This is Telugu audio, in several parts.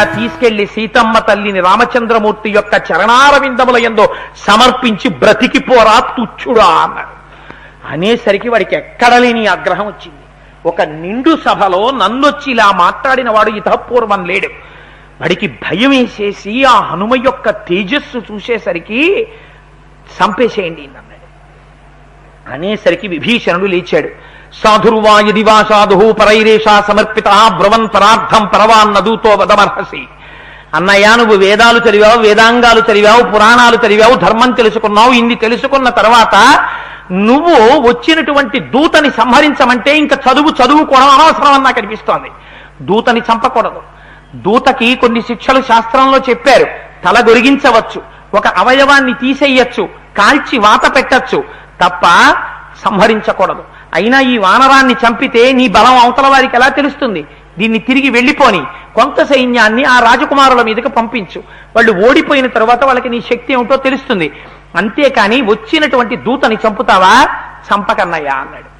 తీసుకెళ్ళి సీతమ్మ తల్లిని రామచంద్రమూర్తి యొక్క చరణారవిందముల ఎందో సమర్పించి బ్రతికిపోరా తుచ్చుడా అన్నాడు. అనేసరికి వాడికి ఎక్కడ లేని ఆగ్రహం వచ్చింది. ఒక నిండు సభలో నన్నొచ్చి ఇలా మాట్లాడిన వాడు ఇతపూర్వం లేడు. వాడికి భయం వేసేసి ఆ హనుమ యొక్క తేజస్సు చూసేసరికి చంపేసేయండి అన్నాడు. అనేసరికి విభీషణుడు లేచాడు. సాధుర్వా యది వా సాధు పరైరేషా సమర్పిత బ్రువన్ పరార్థం పరవాన్నదూతో వదమర్హసి. అన్నయ్య నువ్వు వేదాలు చదివావు వేదాంగాలు చదివావు పురాణాలు చదివావు ధర్మం తెలుసుకున్నావు ఇన్ని తెలుసుకున్న తర్వాత నువ్వు వచ్చినటువంటి దూతని సంహరించమంటే ఇంకా చదువు చదువుకోవడం అనవసరం అని నాకు అనిపిస్తోంది. దూతని చంపకూడదు. దూతకి కొన్ని శిక్షలు శాస్త్రంలో చెప్పారు. తల గొరిగించవచ్చు ఒక అవయవాన్ని తీసేయచ్చు కాల్చి వాత పెట్టచ్చు తప్ప సంహరించకూడదు. అయినా ఈ వానరాన్ని చంపితే నీ బలం అవతల వారికి ఎలా తెలుస్తుంది? దీన్ని తిరిగి వెళ్ళిపోని కొంత సైన్యాన్ని ఆ రాజకుమారుల మీదకి పంపించు. వాళ్ళు ఓడిపోయిన తర్వాత వాళ్ళకి నీ శక్తి ఏమిటో తెలుస్తుంది. అంతేకాని వచ్చినటువంటి దూతని చంపుతావా? చంపకన్నయ్యా అన్నాడు.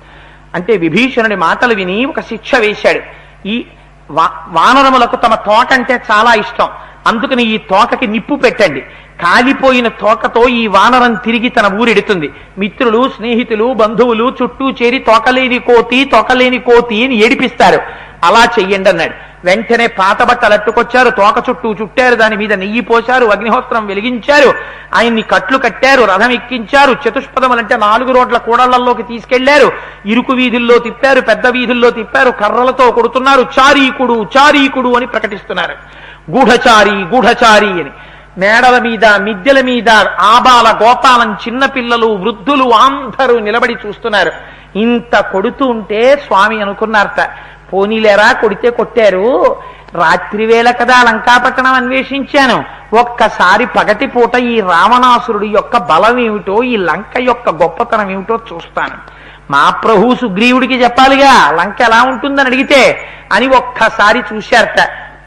అంటే విభీషణుడి మాటలు విని ఒక శిక్ష వేశాడు. ఈ వా- వానరములకు తమ తోట అంటే చాలా ఇష్టం. అందుకని ఈ తోకకి నిప్పు పెట్టండి. కాలిపోయిన తోకతో ఈ వానరం తిరిగి తన ఊరెడుతుంది. మిత్రులు స్నేహితులు బంధువులు చుట్టూ చేరి తోకలేని కోతి తోకలేని కోతి అని ఏడిపిస్తారు. అలా చెయ్యండి అన్నాడు వెంటనే పాత బట్టలు అట్టుకొచ్చారు. తోక చుట్టూ చుట్టారు. దాని మీద నెయ్యి పోశారు. అగ్నిహోత్రం వెలిగించారు. ఆయన్ని కట్లు కట్టారు. రథం ఎక్కించారు. చతుష్పదములంటే నాలుగు రోడ్ల కూడళ్ళలోకి తీసుకెళ్ళారు. ఇరుకు వీధుల్లో తిప్పారు. పెద్ద వీధుల్లో తిప్పారు. కర్రలతో కొడుతున్నారు. చారీకుడు చారీకుడు అని ప్రకటిస్తున్నారు. గూఢచారి గూఢచారి అని. మేడల మీద మిద్దెల మీద ఆబాల గోపాలం చిన్నపిల్లలు వృద్ధులు అందరూ నిలబడి చూస్తున్నారు. ఇంత కొడుతూ ఉంటే స్వామి అనుకున్నారట పోనీలేరా కొడితే కొట్టారు. రాత్రి వేళ కదా లంకాపట్టణం అన్వేషించాను. ఒక్కసారి పగటి పూట ఈ రావణాసురుడి యొక్క బలం ఏమిటో ఈ లంక యొక్క గొప్పతనం ఏమిటో చూస్తాను. మా ప్రభు సుగ్రీవుడికి చెప్పాలిగా లంక ఎలా ఉంటుందని అడిగితే అని ఒక్కసారి చూశారట.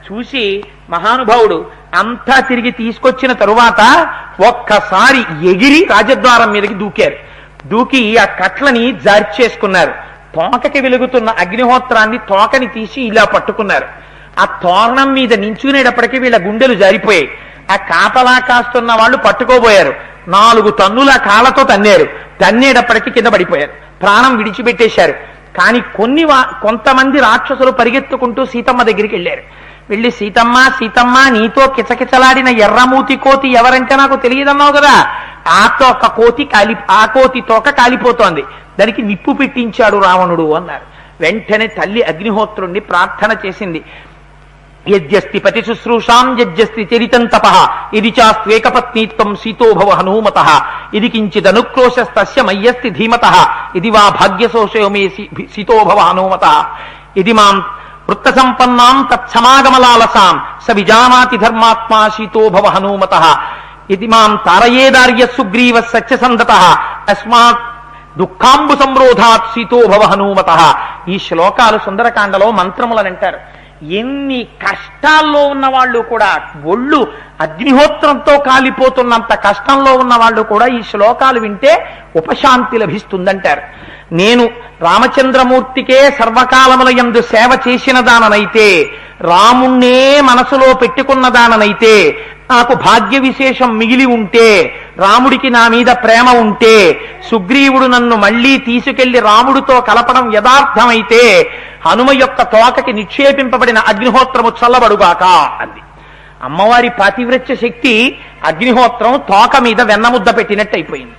చూసి మహానుభావుడు అంతా తిరిగి తీసుకొచ్చిన తరువాత ఒక్కసారి ఎగిరి రాజద్వారం మీదకి దూకారు. దూకి ఆ కట్లని జార్చేసుకున్నారు తోకకి వెలుగుతున్న అగ్నిహోత్రాన్ని తోకని తీసి ఇలా పట్టుకున్నారు. ఆ తోరణం మీద నించునేటప్పటికీ వీళ్ళ గుండెలు జారిపోయాయి. ఆ కాపలా కాస్తున్న వాళ్ళు పట్టుకోబోయారు. నాలుగు తన్నుల కాళ్ళతో తన్నారు. తన్నేటప్పటికీ కింద పడిపోయారు. ప్రాణం విడిచిపెట్టేశారు. కానీ కొన్ని కొంతమంది రాక్షసులు పరిగెత్తుకుంటూ సీతమ్మ దగ్గరికి వెళ్ళారు. వెళ్ళి సీతమ్మ సీతమ్మ నీతో కిచకిచలాడిన ఎర్రమూతి కోతి ఎవరంటే నాకు తెలియదన్నావు కదా? ఆ తోక కోతి కాలి ఆ కోతి తోక కాలిపోతోంది. దానికి నిప్పు పెట్టించాడు రావణుడు అన్నారు. వెంటనే తల్లి అగ్నిహోత్రుణ్ణి ప్రార్థన చేసింది. యజ్ఞస్తి పతి శుశ్రూషాం యజ్ఞస్తి చరితం తప ఇది చాస్త్వేకపత్నీత్వం సీతోభవ హనుమత. ఇది కించిదనుక్రోశస్తస్య మయ్యస్తి ధీమత. ఇది వా భాగ్యశోషో మే సీతోభవ హనుమత. ఇది మాం వృత్త సంపన్నాం తత్సమాగమలాలసాం స విజానాతి ధర్మాత్మా శీతోభవ హనుమత ఇది మాం తారయేదార్య సుగ్రీవ సత్యసంధత అస్మాత్ దుఃఖాంబు సంరోధాత్ శీతోభవ హనుమత ఈ శ్లోకాలు సుందరకాండలో మంత్రములని అంటారు ఎన్ని కష్టాల్లో ఉన్న వాళ్ళు కూడా ఒళ్ళు అగ్నిహోత్రంతో కాలిపోతున్నంత కష్టంలో ఉన్న వాళ్ళు కూడా ఈ శ్లోకాలు వింటే ఉపశాంతి లభిస్తుందంటారు. నేను రామచంద్రమూర్తికే సర్వకాలముల యందు సేవ చేసిన దాననైతే రాముణ్ణే మనసులో పెట్టుకున్న దాననైతే నాకు భాగ్య విశేషం మిగిలి ఉంటే రాముడికి నా మీద ప్రేమ ఉంటే సుగ్రీవుడు నన్ను మళ్ళీ తీసుకెళ్ళి రాముడితో కలపడం యథార్థమైతే హనుమ యొక్క తోకకి నిక్షేపింపబడిన అగ్నిహోత్రము చల్లబడుగాక అంది. అమ్మవారి పాతివ్రత్య శక్తి అగ్నిహోత్రం తోక మీద వెన్నముద్ద పెట్టినట్టు అయిపోయింది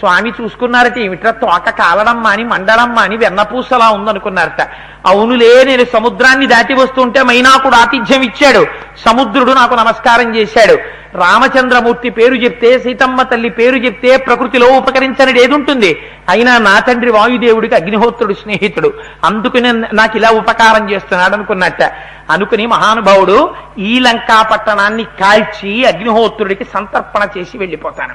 స్వామి చూసుకున్నారట ఏమిట్రా తోక కాలడం మాని మండడం మాని వెన్నపూసలా ఉందనుకున్నారట. అవునులే నేను సముద్రాన్ని దాటి వస్తుంటే మైనాకుడు ఆతిథ్యం ఇచ్చాడు. సముద్రుడు నాకు నమస్కారం చేశాడు. రామచంద్రమూర్తి పేరు చెప్తే సీతమ్మ తల్లి పేరు చెప్తే ప్రకృతిలో ఉపకరించనిది ఏదుంటుంది అయినా నా తండ్రి వాయుదేవుడికి అగ్నిహోత్రుడు స్నేహితుడు. అందుకని నాకు ఇలా ఉపకారం చేస్తున్నాడు అనుకున్నట్ట అనుకుని మహానుభావుడు ఈ లంకా పట్టణాన్ని కాల్చి అగ్నిహోత్రుడికి సంతర్పణ చేసి వెళ్ళిపోతాను.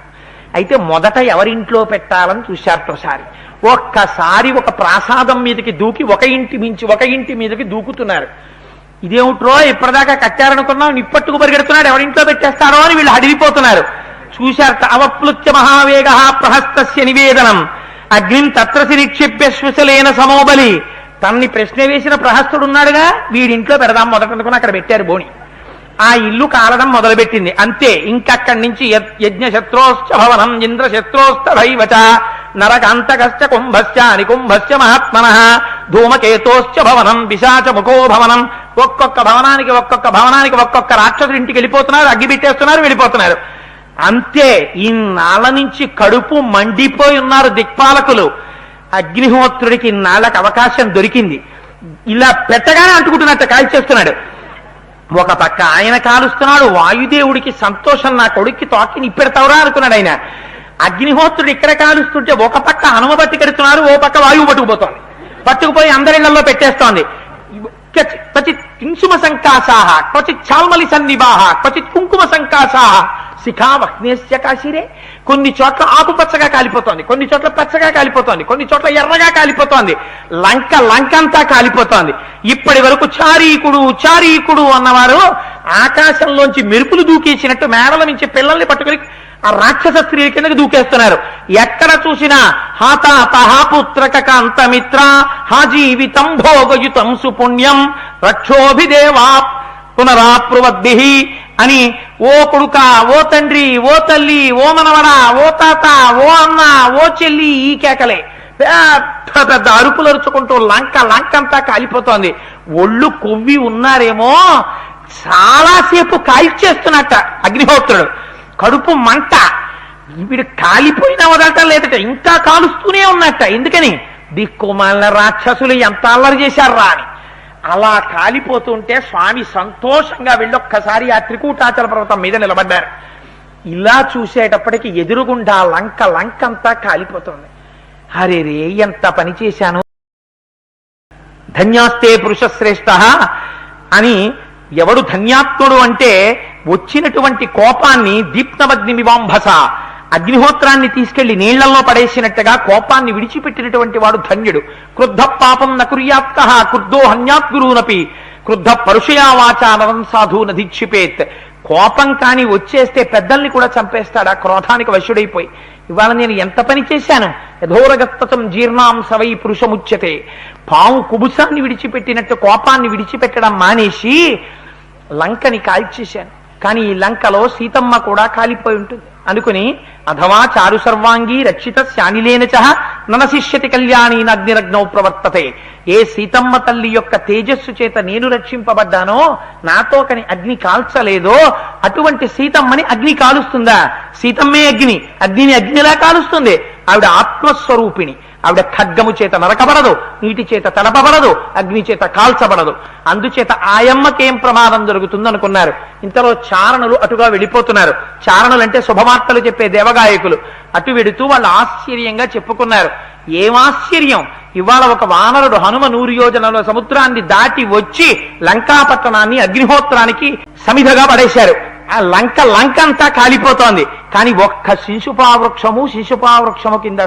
అయితే మొదట ఎవరింట్లో పెట్టాలని చూశారటోసారి ఒక్కసారి ఒక ప్రాసాదం మీదకి దూకి ఒక ఇంటి మించి ఒక ఇంటి మీదకి దూకుతున్నారు. ఇదేమిట్రో? ఇప్పటిదాకా కట్టారనుకున్నాం నిప్పట్టుకు పరిగెడుతున్నాడు ఎవరింట్లో పెట్టేస్తారో అని వీళ్ళు హడిలిపోతున్నారు చూశారట అవప్లుత్య మహావేగ ప్రహస్తస్య నివేదనం. అగ్నిం తత్రసి నిక్షిప్య శ్వసలేన సమోబలి. తన్ని ప్రశ్న వేసిన ప్రహస్తుడు ఉన్నాడుగా వీడింట్లో పెడదాం మొదట అక్కడ పెట్టారు బోణి ఆ ఇల్లు కాలడం మొదలుపెట్టింది. అంతే ఇంకక్కడి నుంచి యజ్- యజ్ఞ శత్రోశ్చ భవనం ఇంద్రశత్రోస్త దైవచ నరకాంతకశ్చ కుంభశ్చ అనికుంభశ్చ మహాత్మన ధూమకేతోశ్చ భవనం పిశాచ ముఖో భవనం ఒక్కొక్క భవనానికి ఒక్కొక్క భవనానికి ఒక్కొక్క రాక్షసుడి ఇంటికి వెళ్ళిపోతున్నారు అగ్గి పెట్టేస్తున్నారు వెళ్ళిపోతున్నారు. అంతే ఈ నాళ్ళ నుంచి కడుపు మండిపోయి ఉన్నారు దిక్పాలకులు. అగ్నిహోత్రుడికి నాళ్ళకి అవకాశం దొరికింది. ఇలా పెట్టగానే అంటుకుంటున్నట్టు కాల్చేస్తున్నాడు. ఒక పక్క ఆయన కాలుస్తున్నాడు వాయుదేవుడికి సంతోషం నా కొడుక్కి తోక్కి నిప్పెడతావురా అనుకున్నాడు ఆయన. అగ్నిహోత్రుడు ఇక్కడ కాలుస్తుంటే ఒక పక్క హనుమ బట్టి ఓ పక్క వాయువు పట్టుకుపోతోంది. పట్టుకుపోయి అందరిళ్ళలో పెట్టేస్తోంది. క్వచిత్ కింసుమ సంకాశాహ క్వచిత్ చాల్మలి సన్నివాహ క్వచిత్ కుంకుమ శిఖావహ్నేశ్య కాశీరే. కొన్ని చోట్ల ఆకుపచ్చగా కాలిపోతోంది కొన్ని చోట్ల పచ్చగా కాలిపోతోంది కొన్ని చోట్ల ఎర్రగా కాలిపోతోంది. లంక లంకంతా కాలిపోతోంది. ఇప్పటి వరకు చారీకుడు చారీకుడు అన్నవారు ఆకాశంలోంచి మెరుపులు దూకేసినట్టు మేడల నుంచి పిల్లల్ని పట్టుకుని ఆ రాక్షస స్త్రీల కిందకి దూకేస్తున్నారు. ఎక్కడ చూసినా హాతాత పుత్రక కాంతమిత్ర హా జీవితం భోగయుతం సుపుణ్యం రక్షోభిదేవా పునరాప్రువద్భి అని ఓ కొడుక ఓ తండ్రి ఓ తల్లి ఓ మనవడ ఓ తాత ఓ అన్న ఓ చెల్లి ఈ కేకలే. పెద్ద పెద్ద అరుపులు అరుచుకుంటూ లంక లంకంతా కాలిపోతోంది. ఒళ్ళు కొవ్వి ఉన్నారేమో చాలాసేపు కాల్చేస్తున్నట్ట అగ్నిహోత్రుడు. కడుపు మంట. వీడు కాలిపోయినా వదలటం లేదట ఇంకా కాలుస్తూనే ఉన్నట్ట. ఎందుకని? దిక్కుమాల రాక్షసులు ఎంత అల్లరి చేశారు రా అని అలా కాలిపోతుంటే స్వామి సంతోషంగా వెళ్ళి ఒక్కసారి ఆ త్రికూటాచల పర్వతం మీద నిలబడ్డారు. ఇలా చూసేటప్పటికి ఎదురుగుండా లంక లంకంతా కాలిపోతుంది. హరే రే ఎంత పని చేశాను? ధన్యాస్తే పురుషశ్రేష్ఠ అని ఎవడు ధన్యాత్ముడు అంటే వచ్చినటువంటి కోపాన్ని దీప్తమగ్నిమివాంభస అగ్నిహోత్రాన్ని తీసుకెళ్ళి నీళ్ళలో పడేసినట్టుగా కోపాన్ని విడిచిపెట్టినటువంటి వాడు ధన్యుడు. క్రుద్ధ పాపం నకుర్యాత్త క్రుద్ధో హన్యాత్ గురువునపి క్రుద్ధ పరుషయావాచారం సాధు నధిక్షిపేత్. కోపం కాని వచ్చేస్తే పెద్దల్ని కూడా చంపేస్తాడు? ఆ క్రోధానికి వశుడైపోయి. ఇవాళ నేను ఎంత పని చేశాను? యథోరగస్తతం జీర్ణాం సవై పురుషముచ్యతే. పాము కుబుసాన్ని విడిచిపెట్టినట్టు కోపాన్ని విడిచిపెట్టడం మానేసి లంకని కాల్చేశాను. కానీ ఈ లంకలో సీతమ్మ కూడా కాలిపోయి ఉంటుంది. అనుకుని అథవా చారు సర్వాంగీ రక్షిత శానిలేనచ ననశిష్యతి కళ్యాణి అగ్నిరగ్నౌ ప్రవర్తతే. ఏ సీతమ్మ తల్లి యొక్క తేజస్సు చేత నేను రక్షింపబడ్డానో నాతో కని అగ్ని కాల్చలేదో అటువంటి సీతమ్మని అగ్ని కాలుస్తుందా? సీతమ్మే అగ్ని అగ్నిని అగ్నిలా కాలుస్తుంది. ఆవిడ ఆత్మస్వరూపిణి. ఆవిడ ఖడ్గము చేత నరకబడదు నీటి చేత తలపబడదు అగ్ని చేత కాల్చబడదు. అందుచేత ఆయమ్మకేం ప్రమాదం జరుగుతుందనుకున్నారు. ఇంతలో చారణులు అటుగా వెళ్ళిపోతున్నారు. చారణలంటే శుభవార్తలు చెప్పే దేవగాయకులు. అటు వెడుతూ వాళ్ళు ఆశ్చర్యంగా చెప్పుకున్నారు. ఏమాశ్చర్యం? ఇవాళ ఒక వానరుడు హనుమ నూరు యోజనలో సముద్రాన్ని దాటి వచ్చి లంకాపట్టణాన్ని అగ్నిహోత్రానికి సమిధగా పడేశారు. ఆ లంక లంక అంతా కాలిపోతోంది. కానీ ఒక్క శిశుపా వృక్షము శిశుపా వృక్షము కింద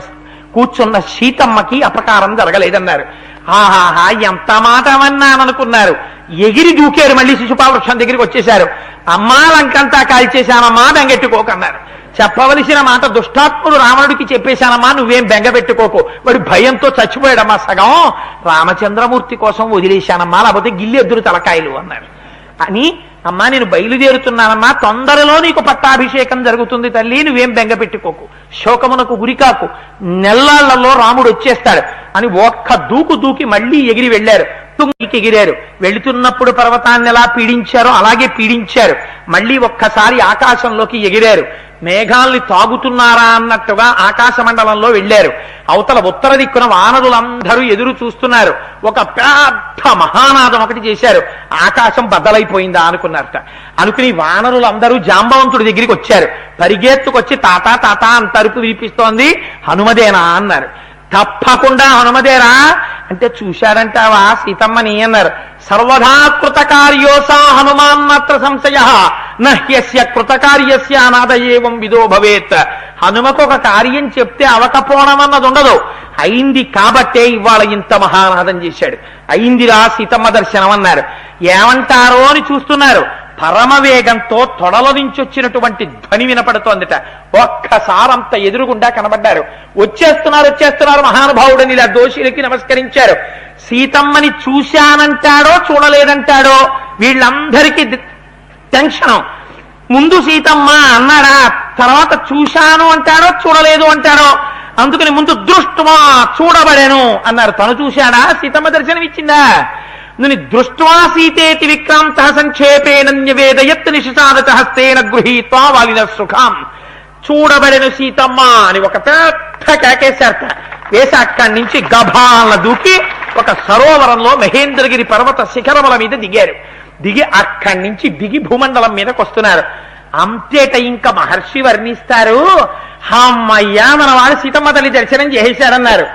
కూర్చున్న సీతమ్మకి అపకారం జరగలేదన్నారు. ఆహాహా ఎంత మాట అన్నాననుకున్నారు. ఎగిరి దూకారు మళ్ళీ శిశుపాల వృక్షం దగ్గరికి వచ్చేశారు. అమ్మా లంకంతా కాల్చేశానమ్మా బెంగెట్టుకోకన్నారు. చెప్పవలసిన మాట దుష్టాత్ముడు రావణుడికి చెప్పేశానమ్మా నువ్వేం బెంగ పెట్టుకోకు వాడు భయంతో చచ్చిపోయాడమ్మా సగం. రామచంద్రమూర్తి కోసం వదిలేశానమ్మా లేకపోతే గిల్లెద్దురు తలకాయలు అన్నారు. అని అమ్మా నేను బయలుదేరుతున్నానమ్మా తొందరలో నీకు పట్టాభిషేకం జరుగుతుంది తల్లి నువ్వేం బెంగ పెట్టుకోకు. శోకమునకు గురికాకు నెల్లాళ్ళలో రాముడు వచ్చేస్తాడు అని ఒక్క దూకు దూకి మళ్ళీ ఎగిరి వెళ్ళారు. ఎగిరారు వెళుతున్నప్పుడు పర్వతాన్ని ఎలా పీడించారో అలాగే పీడించారు. మళ్ళీ ఒక్కసారి ఆకాశంలోకి ఎగిరారు. మేఘాల్ని తాగుతున్నారా అన్నట్టుగా ఆకాశ మండలంలో వెళ్ళారు. అవతల ఉత్తర దిక్కున వానరులందరూ ఎదురు చూస్తున్నారు. ఒక పెద్ద మహానాదం ఒకటి చేశారు. ఆకాశం బద్దలైపోయిందా అనుకున్నారట. అనుకుని వానరులందరూ జాంబవంతుడి దగ్గరికి వచ్చారు. పరిగెత్తుకొచ్చి తాత తాతా అంత అరుపు వినిపిస్తోంది హనుమదేనా అన్నారు. తప్పకుండా హనుమదేరా. అంటే చూశారంటావా? సీతమ్మని అన్నారు. సర్వదా కృతకార్యోసా హనుమాన్ మాత్ర సంశయ. నహ్యస్య కృతకార్యస్య అనాథ ఏవం విదో భవేత్. హనుమకు ఒక కార్యం చెప్తే అవకపోవడం అన్నది ఉండదు అయింది కాబట్టే ఇవాళ ఇంత మహానాదం చేశాడు. అయిందిరా సీతమ్మ దర్శనం అన్నారు ఏమంటారో అని చూస్తున్నారు? పరమవేగంతో తొడల నుంచి వచ్చినటువంటి ధ్వని వినపడుతోందిట. ఒక్కసారంత ఎదురుగుండా కనబడ్డారు. వచ్చేస్తున్నారు వచ్చేస్తున్నారు మహానుభావుడని ఇలా దోషులకి నమస్కరించారు. సీతమ్మని చూశానంటాడో చూడలేదంటాడో వీళ్ళందరికీ టెన్షన్. ముందు సీతమ్మ అన్నాడా తర్వాత చూశాను అంటాడో చూడలేదు అంటాడో. అందుకని ముందు దృష్టమా చూడబడాను అన్నారు. తను చూశాడా? సీతమ్మ దర్శనం ఇచ్చిందా నుని దృష్ట్వా సీతేతి విక్రాంత సంక్షేపేణన్యవేదయత్ నిషిసాదత హస్తేన గృహీత్వా వాలిన సుఖం. చూడబడెను సీతమ్మ అని ఒక పెద్ద కేకేశారట. వేసి అక్కడి నుంచి గభాల దూకి ఒక సరోవరంలో మహేంద్రగిరి పర్వత శిఖరముల మీద దిగారు. దిగి అక్కడి నుంచి దిగి భూమండలం మీదకి వస్తున్నారు. అంతేట ఇంకా మహర్షి వర్ణిస్తారు. హమ్మయ్యా మన వాడు సీతమ్మ తల్లి దర్శనం చేసేశారన్నారు.